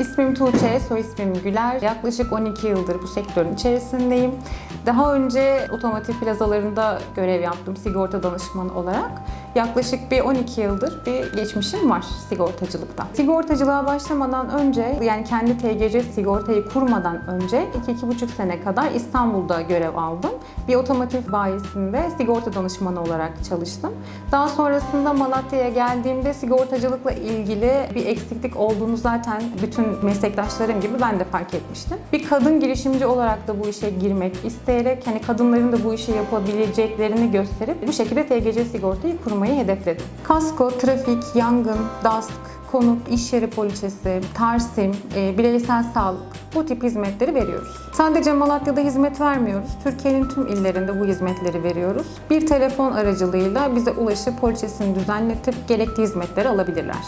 İsmim Tuğçe, soy ismim Güler. Yaklaşık 12 yıldır bu sektörün içerisindeyim. Daha önce otomotiv plazalarında görev yaptım sigorta danışmanı olarak. Yaklaşık bir 12 yıldır bir geçmişim var sigortacılıkta. Sigortacılığa başlamadan önce yani kendi TGC sigortayı kurmadan önce 2-2,5 sene kadar İstanbul'da görev aldım. Bir otomotiv bayisinde sigorta danışmanı olarak çalıştım. Daha sonrasında Malatya'ya geldiğimde sigortacılıkla ilgili bir eksiklik olduğunu zaten bütün meslektaşlarım gibi ben de fark etmiştim. Bir kadın girişimci olarak da bu işe girmek isteyerek hani kadınların da bu işi yapabileceklerini gösterip bu şekilde TGC sigortayı kurmayı hedefledim. Kasko, trafik, yangın, DASK, konut, iş yeri poliçesi, tarsim, e, bireysel sağlık bu tip hizmetleri veriyoruz. Sadece Malatya'da hizmet vermiyoruz. Türkiye'nin tüm illerinde bu hizmetleri veriyoruz. Bir telefon aracılığıyla bize ulaşıp poliçesini düzenletip gerekli hizmetleri alabilirler.